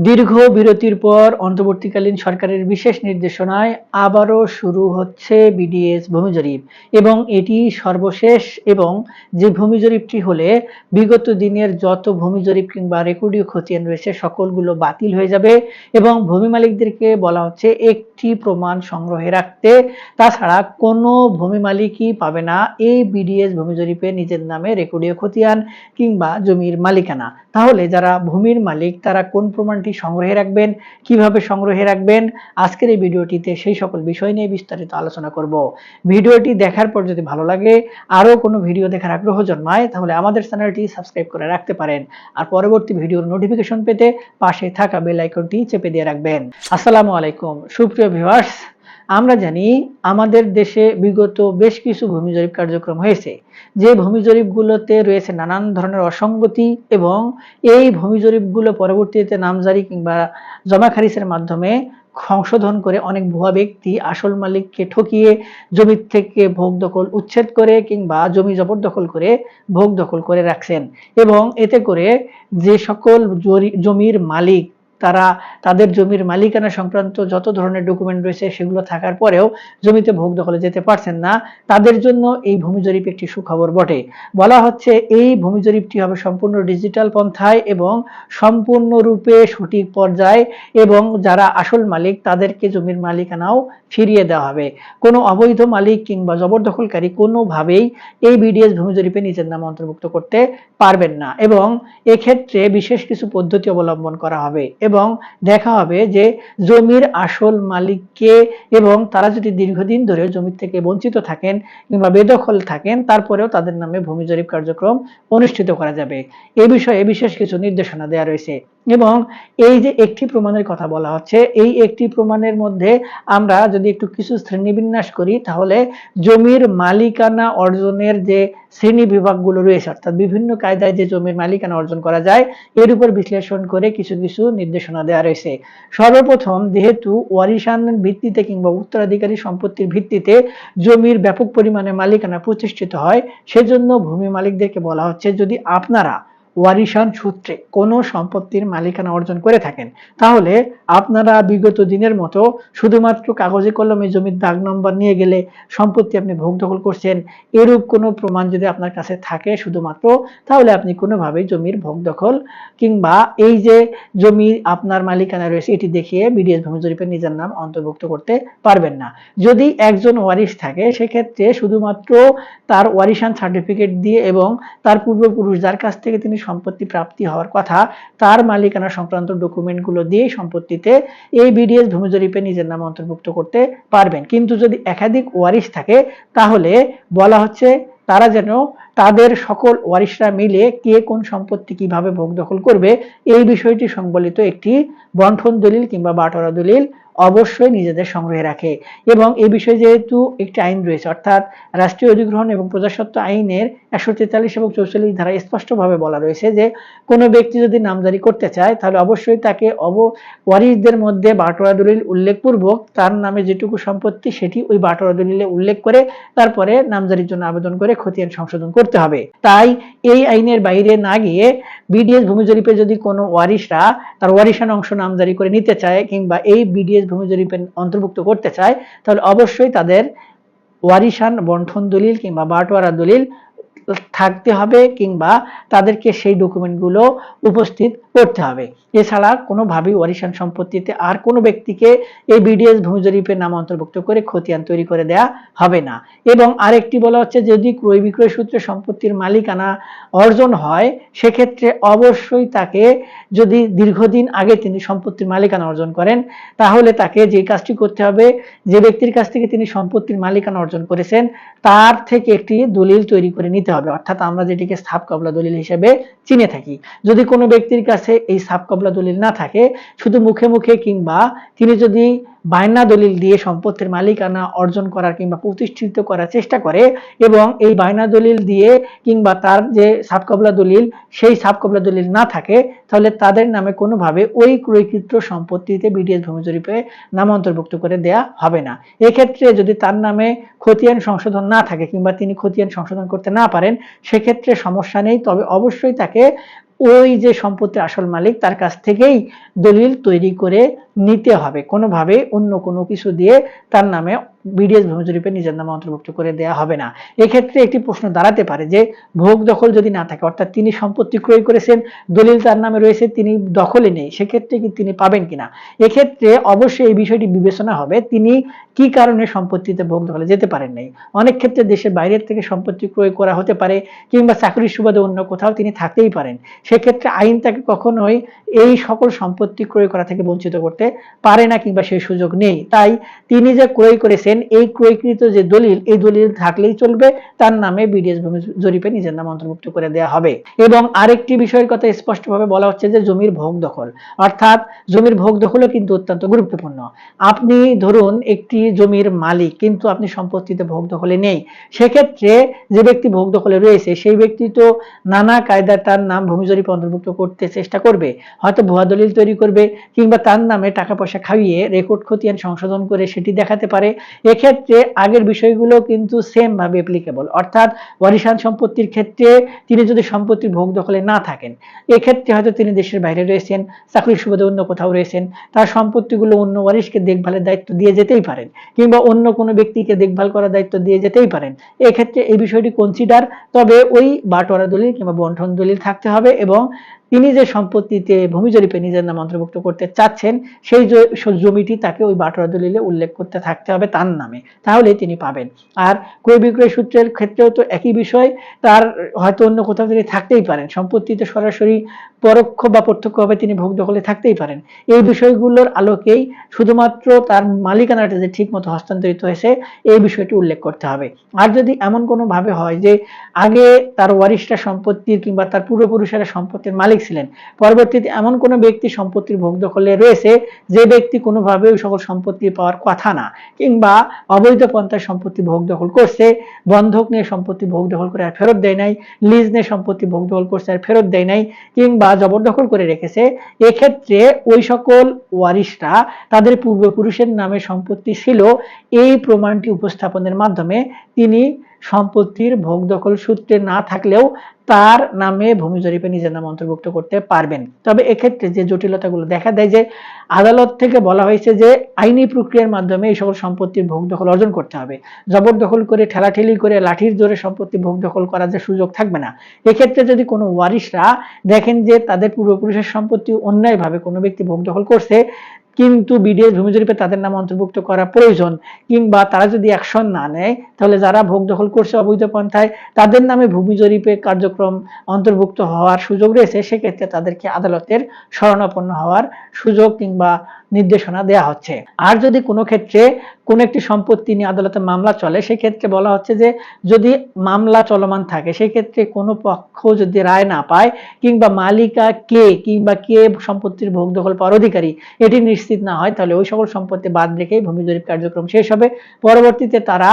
দীর্ঘ বিরতির পর অন্তর্বর্তীকালীন সরকারের বিশেষ নির্দেশনায় আবারও শুরু হচ্ছে বিডিএস ভূমি জরিপ এবং এটি সর্বশেষ এবং যে ভূমি জরিপটি হলে বিগত দিনের যত ভূমি জরিপ কিংবা রেকর্ডীয় খতিয়ান রয়েছে সকলগুলো বাতিল হয়ে যাবে এবং ভূমি মালিকদেরকে বলা হচ্ছে একটি প্রমাণ সংগ্রহে রাখতে। তাছাড়া কোনো ভূমি মালিকই পাবে না এই বিডিএস ভূমি জরিপে নিজের নামে রেকর্ডীয় খতিয়ান কিংবা জমির মালিকানা। তাহলে যারা ভূমির মালিক তারা কোন প্রমাণটি সংগ্রহে রাখবেন, কীভাবে সংগ্রহে রাখবেন, আজকের এই ভিডিওটিতে সেই সকল বিষয় নিয়ে বিস্তারিত আলোচনা করব। ভিডিওটি দেখার পর যদি ভালো লাগে, আরও কোনো ভিডিও দেখার আগ্রহ জন্মায়, তাহলে আমাদের চ্যানেলটি সাবস্ক্রাইব করে রাখতে পারেন। আর পরবর্তী ভিডিওর নোটিফিকেশন পেতে পাশে থাকা বেল আইকনটি চেপে দিয়ে রাখবেন। আসসালামু আলাইকুম, সুপ্রিয় ভিউয়ার্স আমরা জানি আমাদের দেশে বিগত বেশ কিছু ভূমি জরিপ কার্যক্রম হয়েছে। যে ভূমি জরিপগুলোতে রয়েছে নানান ধরনের অসঙ্গতি এবং এই ভূমি জরিপগুলো পরবর্তীতে নামজারি কিংবা জমা খারিজের মাধ্যমে সংশোধন করে অনেক ভুয়া ব্যক্তি, আসল মালিককে ঠকিয়ে জমির থেকে ভোগ দখল উচ্ছেদ করে কিংবা জমি জবরদখল করে ভোগ দখল করে রাখছেন। এবং এতে করে যে সকল জমির মালিক তারা তাদের জমির মালিকানা সংক্রান্ত যত ধরনের ডকুমেন্ট রয়েছে সেগুলো থাকার পরেও জমিতে ভোগ দখলে যেতে পারছেন না। তাদের জন্য এই ভূমি জরিপ একটি সুখবর বটে। বলা হচ্ছে এই ভূমি জরিপটি হবে সম্পূর্ণ ডিজিটাল পন্থায় এবং সম্পূর্ণরূপে সঠিক পর্যায়ে এবং যারা আসল মালিক তাদেরকে জমির মালিকানাও ফিরিয়ে দেওয়া হবে। কোনো অবৈধ মালিক কিংবা জবরদখলকারী কোনোভাবেই এই বিডিএস ভূমি জরিপে নিজের নাম অন্তর্ভুক্ত করতে পারবেন না এবং এক্ষেত্রে বিশেষ কিছু পদ্ধতি অবলম্বন করা হবে। এবং দেখা হবে যে জমির আসল মালিককে এবং তারা যদি দীর্ঘদিন ধরে জমি থেকে বঞ্চিত থাকেন কিংবা বেদখল থাকেন, তারপরেও তাদের নামে ভূমি জরিপ কার্যক্রম অনুষ্ঠিত করা যাবে। এ বিষয়ে বিশেষ কিছু নির্দেশনা দেওয়া রয়েছে। এবং এই যে একটি প্রমাণের কথা বলা হচ্ছে, এই একটি প্রমাণের মধ্যে আমরা যদি একটু কিছু শ্রেণীবিন্যাস করি, তাহলে জমির মালিকানা অর্জনের যে শ্রেণি বিভাগগুলো রয়েছে, অর্থাৎ বিভিন্ন কায়দায় যে জমির মালিকানা অর্জন করা যায়, এর উপর বিশ্লেষণ করে কিছু কিছু নির্দেশনা দেওয়া রয়েছে। সর্বপ্রথম, যেহেতু ওয়ারিশান ভিত্তিতে কিংবা উত্তরাধিকারী সম্পত্তির ভিত্তিতে জমির ব্যাপক পরিমাণে মালিকানা প্রতিষ্ঠিত হয়, সেজন্য ভূমি মালিকদেরকে বলা হচ্ছে যদি আপনারা ওয়ারিশান সূত্রে কোনো সম্পত্তির মালিকানা অর্জন করে থাকেন। তাহলে আপনারা বিগত দিনের মতো শুধুমাত্র কাগজে কলমে জমির দাগ নম্বর নিয়ে গেলে সম্পত্তি আপনি ভোগ দখল করছেন, এরূপ কোনো প্রমাণ যদি আপনার কাছে থাকে শুধুমাত্র, তাহলে আপনি কোনোভাবেই জমির ভোগ দখল কিংবা এই যে জমি আপনার মালিকানা রয়েছে, এটি দেখিয়ে বিডিএস ভূমি জরিপে নিজের নাম অন্তর্ভুক্ত করতে পারবেন না। যদি একজন ওয়ারিশ থাকে, সেক্ষেত্রে শুধুমাত্র তার ওয়ারিশান সার্টিফিকেট দিয়ে এবং তার পূর্বপুরুষ যার কাছ থেকে তিনি সম্পত্তি প্রাপ্তি হওয়ার কথা, তার মালিকানা সংক্রান্ত ডকুমেন্টগুলো দিয়ে সম্পত্তিতে এই বিডিএস ভূমি জরিপে নিজের নাম অন্তর্ভুক্ত করতে পারবেন। কিন্তু যদি একাধিক ওয়ারিশ থাকে, তাহলে বলা হচ্ছে তারা যেন তাদের সকল ওয়ারিশরা মিলে কে কোন সম্পত্তি কীভাবে ভোগ দখল করবে, এই বিষয়টি সংবলিত একটি বন্ঠন দলিল কিংবা বাটোয়ারা দলিল অবশ্যই নিজেদের সংগ্রহে রাখে। এবং এই বিষয়ে যেহেতু একটি আইন রয়েছে, অর্থাৎ রাষ্ট্রীয় অধিগ্রহণ এবং প্রজাসত্ব আইনের একশো তেতাল্লিশ এবং চৌচল্লিশ ধারা স্পষ্টভাবে বলা রয়েছে যে, কোনো ব্যক্তি যদি নামজারি করতে চায়, তাহলে অবশ্যই তাকে অব ওয়ারিসদের মধ্যে বাটোয়ারা দলিল উল্লেখপূর্বক তার নামে যেটুকু সম্পত্তি সেটি ওই বাটোয়ারা দলিলে উল্লেখ করে তারপরে নামজারির জন্য আবেদন করে খতিয়ান সংশোধন করতে হবে। তাই এই আইনের বাইরে না গিয়ে বিডিএস ভূমি জরিপে যদি কোনো ওয়ারিশরা তার ওয়ারিশান অংশ নামজারি করে নিতে চায় কিংবা এই বিডিএস ভূমি জরিপে অন্তর্ভুক্ত করতে চায়, তাহলে অবশ্যই তাদের ওয়ারিশান বন্ঠন দলিল কিংবা বাটোয়ারা দলিল থাকতে হবে কিংবা তাদেরকে সেই ডকুমেন্টগুলো উপস্থিত করতে হবে। এছাড়া কোনোভাবেই ওয়ারিশান সম্পত্তিতে আর কোনো ব্যক্তিকে এই বিডিএস ভূমি জরিপের নাম অন্তর্ভুক্ত করে খতিয়ান তৈরি করে দেয়া হবে না। এবং আরেকটি বলা হচ্ছে, যদি ক্রয় বিক্রয় সূত্রে সম্পত্তির মালিকানা অর্জন হয়, সেক্ষেত্রে অবশ্যই তাকে যদি দীর্ঘদিন আগে তিনি সম্পত্তির মালিকানা অর্জন করেন, তাহলে তাকে যে কাজটি করতে হবে, যে ব্যক্তির কাছ থেকে তিনি সম্পত্তির মালিকানা অর্জন করেছেন, তার থেকে একটি দলিল তৈরি করে নিতে হবে। অর্থাৎ আমরা যেটিকে স্থাপ কবলা দলিল হিসেবে চিনে থাকি। যদি কোনো ব্যক্তির কাছে এই সাপ কবলা দলিল না থাকে, শুধু মুখে মুখে কিংবা তিনি যদি বায়না দলিল দিয়ে সম্পত্তির মালিকানা অর্জন করার কিংবা প্রতিষ্ঠিত করার চেষ্টা করে এবং এই বায়না দলিল দিয়ে কিংবা তার যে সাবকবলা দলিল, সেই সাবকবলা দলিল না থাকে, তাহলে তাদের নামে কোনোভাবে ওই ক্রয়কৃত সম্পত্তিতে বিডিএস ভূমি জরিপে নাম অন্তর্ভুক্ত করে দেয়া হবে না। এক্ষেত্রে যদি তার নামে খতিয়ান সংশোধন না থাকে কিংবা তিনি খতিয়ান সংশোধন করতে না পারেন, সেক্ষেত্রে সমস্যা নেই, তবে অবশ্যই তাকে ওই যে সম্পত্তির আসল মালিক তার কাছ থেকেই দলিল তৈরি করে নিতে হবে। কোনোভাবে অন্য কোনো কিছু দিয়ে তার নামে বিডিএস ভূমি জরিপে নিজের নামে অন্তর্ভুক্ত করে দেওয়া হবে না। এক্ষেত্রে একটি প্রশ্ন দাঁড়াতে পারে যে, ভোগ দখল যদি না থাকে, অর্থাৎ তিনি সম্পত্তি ক্রয় করেছেন, দলিল তার নামে রয়েছে, তিনি দখলে নেই, সেক্ষেত্রে কি তিনি পাবেন কিনা? এক্ষেত্রে অবশ্যই এই বিষয়টি বিবেচনা হবে, তিনি কি কারণে সম্পত্তিতে ভোগ দখলে যেতে পারেন নাই? অনেক ক্ষেত্রে দেশের বাইরের থেকে সম্পত্তি ক্রয় করা হতে পারে, কিংবা চাকরির সুবাদে অন্য কোথাও তিনি থাকতেই পারেন। সেক্ষেত্রে আইন তাকে কখনোই এই সকল সম্পত্তি ক্রয় করা থেকে বঞ্চিত করতে পারে না, কিংবা সেই সুযোগ নেই। তাই তিনি যে ক্রয় করেছেন এই ক্রয়কৃত যে দলিল, এই দলিল থাকলেই চলবে, তার নামে বিডিএস ভূমি জরিপে নিজের নাম অন্তর্ভুক্ত করে দেওয়া হবে। এবং আরেকটি বিষয়ের কথা স্পষ্টভাবে বলা হচ্ছে যে জমির ভোগ দখল। অর্থাৎ জমির ভোগ দখলও কিন্তু অত্যন্ত গুরুত্বপূর্ণ। আপনি ধরুন একটি জমির মালিক, কিন্তু আপনি সম্পত্তিতে ভোগ দখলে নেই। সেক্ষেত্রে যে ব্যক্তি ভোগ দখলে রয়েছে, সেই ব্যক্তি তো নানা কায়দায় তার নাম ভূমি জরিপে অন্তর্ভুক্ত করতে চেষ্টা করবে। হয়তো ভুয়া দলিল তৈরি করবে, কিংবা তার নামে টাকা পয়সা খাইয়ে রেকর্ড খতিয়ান সংশোধন করে সেটি দেখাতে পারে। এক্ষেত্রে আগের বিষয়গুলো কিন্তু সেম ভাবে অ্যাপ্লিকেবল অর্থাৎ ওয়ারিশান সম্পত্তির ক্ষেত্রে তিনি যদি সম্পত্তির ভোগ দখলে না থাকেন, এক্ষেত্রে হয়তো তিনি দেশের বাইরে রয়েছেন, চাকরির সুবাদে অন্য কোথাও রয়েছেন, তার সম্পত্তিগুলো অন্য ওয়ারিশকে দেখভালের দায়িত্ব দিয়ে যেতেই পারেন, কিংবা অন্য কোনো ব্যক্তিকে দেখভাল করার দায়িত্ব দিয়ে যেতেই পারেন। এক্ষেত্রে এই বিষয়টি কনসিডার তবে ওই বাটোয়ারা দলিল কিংবা বন্ঠন দলিল থাকতে হবে এবং তিনি যে সম্পত্তিতে ভূমি জরিপে নিজের নাম অন্তর্ভুক্ত করতে চাচ্ছেন, সেই জমিটি তাকে ওই বাটোয়া দলিলে উল্লেখ করতে থাকতে হবে তার নামে। তাহলে তিনি পাবেন। আর ক্রয় বিক্রয় সূত্রের ক্ষেত্রেও তো একই বিষয়। তার হয়তো অন্য কোথাও তিনি থাকতেই পারেন। সম্পত্তিতে সরাসরি পরোক্ষ বা প্রত্যক্ষভাবে তিনি ভোগ দখলে থাকতেই পারেন। এই বিষয়গুলোর আলোকেই শুধুমাত্র তার মালিকানাটা যে ঠিক মতো হস্তান্তরিত হয়েছে, এই বিষয়টি উল্লেখ করতে হবে। আর যদি এমন কোনো ভাবে হয় যে আগে তার ওয়ারিশটা সম্পত্তির কিংবা তার পূর্বপুরুষেরা সম্পত্তির মালিক ছিলেন, পরবর্তীতে এমন কোনো ব্যক্তি সম্পত্তির ভোগ দখলে রয়েছে যে ব্যক্তি কোনোভাবে ওই সকল সম্পত্তি পাওয়ার কথা না, কিংবা অবৈধ পন্থায় সম্পত্তি ভোগ দখল করছে, বন্ধক নিয়ে সম্পত্তি ভোগ দখল করে আর ফেরত দেয় নাই, লিজ নিয়ে সম্পত্তি ভোগ দখল করছে আর ফেরত দেয় নাই, কিংবা জবরদখল করে রেখেছে, এক্ষেত্রে ওই সকল ওয়ারিশরা তাদের পূর্বপুরুষের নামে সম্পত্তি ছিল, এই প্রমাণটি উপস্থাপনের মাধ্যমে তিনি সম্পত্তির ভোগ দখল সূত্রে না থাকলেও তার নামে ভূমি জরিপে নিজের নাম অন্তর্ভুক্ত করতে পারবেন। তবে এক্ষেত্রে যে জটিলতাগুলো দেখা দেয় যে আদালত থেকে বলা হয়েছে যে আইনি প্রক্রিয়ার মাধ্যমে এই সকল সম্পত্তির ভোগ দখল অর্জন করতে হবে। জবরদখল করে, ঠেলাঠেলি করে, লাঠির জোরে সম্পত্তি ভোগ দখল করার যে সুযোগ থাকবে না। এক্ষেত্রে যদি কোনো ওয়ারিশরা দেখেন যে তাদের পূর্বপুরুষের সম্পত্তি অন্যায়ভাবে কোনো ব্যক্তি ভোগ দখল করছে কিন্তু বিডিএস ভূমি জরিপে তাদের নাম অন্তর্ভুক্ত করা প্রয়োজন, কিংবা তারা যদি অ্যাকশন না নেয়, তাহলে যারা ভোগ দখল করছে অবৈধ পন্থায়, তাদের নামে ভূমি জরিপে কার্যক্রম অন্তর্ভুক্ত হওয়ার সুযোগ রয়েছে। সেক্ষেত্রে তাদেরকে আদালতের শরণাপন্ন হওয়ার সুযোগ কিংবা নির্দেশনা দেয়া হচ্ছে। আর যদি কোনো ক্ষেত্রে কোনো একটি সম্পত্তি নিয়ে আদালতে মামলা চলে, সেক্ষেত্রে বলা হচ্ছে যে যদি মামলা চলমান থাকে, সেক্ষেত্রে কোনো পক্ষ যদি রায় না পায়, কিংবা মালিকা কে কিংবা কে সম্পত্তির ভোগ দখল পর অধিকারী, এটি নিশ্চিত না হয়, তাহলে ওই সকল সম্পত্তি বাদ রেখেই ভূমি জরিপ কার্যক্রম শেষ হবে। পরবর্তীতে তারা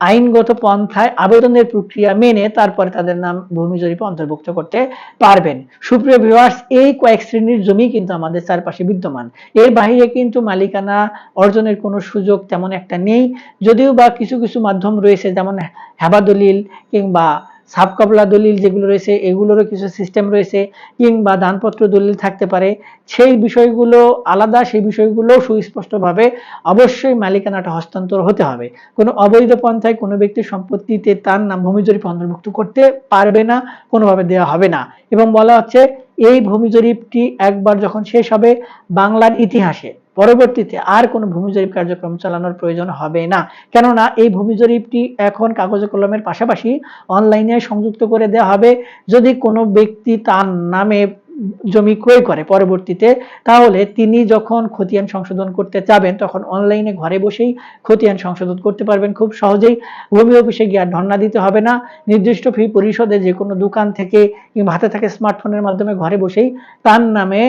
আইনগত পন্থায় আবেদনের প্রক্রিয়া মেনে তারপরে তাদের নাম ভূমি জরিপে অন্তর্ভুক্ত করতে পারবেন। সুপ্রিয় ভিউয়ার্স এই কয়েক শ্রেণির জমি কিন্তু আমাদের চারপাশে বিদ্যমান। এর বাহিরে কিন্তু মালিকানা অর্জনের কোনো সুযোগ তেমন একটা নেই। যদিও বা কিছু কিছু মাধ্যম রয়েছে, যেমন হেবা দলিল কিংবা সাবকবলা দলিল যেগুলো রয়েছে, এগুলোরও কিছু সিস্টেম রয়েছে কিংবা দানপত্র দলিল থাকতে পারে। সেই বিষয়গুলো আলাদা, সেই বিষয়গুলো সুস্পষ্টভাবে অবশ্যই মালিকানাটা হস্তান্তর হতে হবে। কোনো অবৈধ পন্থায় কোনো ব্যক্তির সম্পত্তিতে তার নাম ভূমি জরিপ অন্তর্ভুক্ত করতে পারবে না, কোনোভাবে দেওয়া হবে না। এবং বলা হচ্ছে, এই ভূমি জরিপটি একবার যখন শেষ হবে বাংলার ইতিহাসে। পরবর্তীতে আর কোনো ভূমি জরিপ কার্যক্রম চালানোর প্রয়োজন হবে না। কেননা এই ভূমি জরিপটি এখন কাগজ কলমের পাশাপাশি অনলাইনে সংযুক্ত করে দেওয়া হবে। যদি কোনো ব্যক্তি তার নামে জমি ক্রয় করে পরবর্তীতে, তাহলে তিনি যখন খতিয়ান সংশোধন করতে চাবেন তখন অনলাইনে ঘরে বসেই খতিয়ান সংশোধন করতে পারবেন খুব সহজেই। ভূমি অফিসে গিয়ে আর ধর্ণা দিতে হবে না। নির্দিষ্ট ফি পরিশোধে যে কোনো দোকান থেকে কিংবা হাতে থাকে স্মার্টফোনের মাধ্যমে ঘরে বসেই তার নামে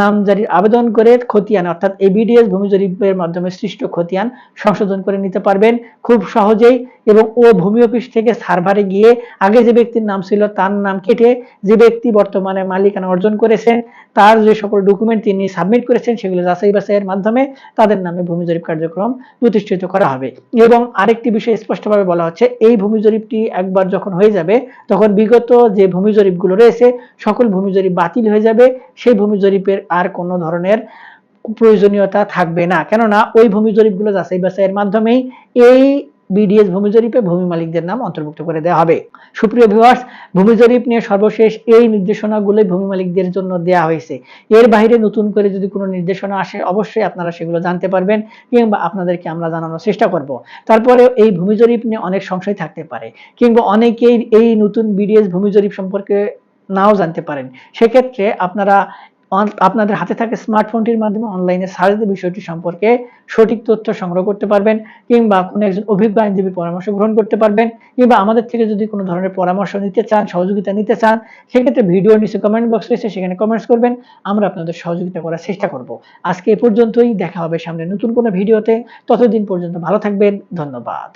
নামজারির আবেদন করে খতিয়ান, অর্থাৎ এবিডিএস ভূমি জরিপের মাধ্যমে সৃষ্ট খতিয়ান সংশোধন করে নিতে পারবেন। খুব সহজেই এবং ও ভূমি অফিস থেকে সার্ভারে গিয়ে আগে যে ব্যক্তির নাম ছিল তার নাম কেটে যে ব্যক্তি বর্তমানে মালিকানা অর্জন করেছেন তার যে সকল ডকুমেন্ট তিনি সাবমিট করেছেন সেগুলো যাচাই বাছাইয়ের মাধ্যমে তাদের নামে ভূমি জরিপ কার্যক্রম প্রতিষ্ঠিত করা হবে। এবং আরেকটি বিষয় স্পষ্টভাবে বলা হচ্ছে, এই ভূমি জরিপটি একবার যখন হয়ে যাবে, তখন বিগত যে ভূমি জরিপগুলো রয়েছে, সকল ভূমি জরিপ বাতিল হয়ে যাবে। সেই ভূমি জরিপের আর কোনো ধরনের প্রয়োজনীয়তা থাকবে না। কেননা, ওই ভূমি জরিপগুলো যাচাই বাছাইয়ের মাধ্যমেই এই বিডিএস ভূমি জরিপে ভূমি মালিকদের নাম অন্তর্ভুক্ত করে দেওয়া হবে। সুপ্রিয় ভিউয়ার্স ভূমি জরিপ নিয়ে সর্বশেষ এই নির্দেশনাগুলো ভূমি মালিকদের জন্য দেওয়া হয়েছে। এর বাইরে নতুন করে যদি কোনো নির্দেশনা আসে, অবশ্যই আপনারা সেগুলো জানতে পারবেন কিংবা আপনাদেরকে আমরা জানানোর চেষ্টা করব। তারপরে এই ভূমি জরিপ নিয়ে অনেক সংশয় থাকতে পারে কিংবা অনেকেই এই নতুন বিডিএস ভূমি জরিপ সম্পর্কে নাও জানতে পারেন। সেক্ষেত্রে আপনারা আপনাদের হাতে থাকা স্মার্টফোনটির মাধ্যমে অনলাইনে সার্চ দিয়ে বিষয়টি সম্পর্কে সঠিক তথ্য সংগ্রহ করতে পারবেন, কিংবা কোনো একজন অভিজ্ঞ আইনজীবীর পরামর্শ গ্রহণ করতে পারবেন, কিংবা আমাদের থেকে যদি কোনো ধরনের পরামর্শ নিতে চান, সহযোগিতা নিতে চান, সেক্ষেত্রে ভিডিও নিচে কমেন্ট বক্স রয়েছে, সেখানে কমেন্টস করবেন, আমরা আপনাদের সহযোগিতা করার চেষ্টা করব। আজকে এ পর্যন্তই, দেখা হবে সামনে নতুন কোনো ভিডিওতে, ততদিন পর্যন্ত ভালো থাকবেন, ধন্যবাদ।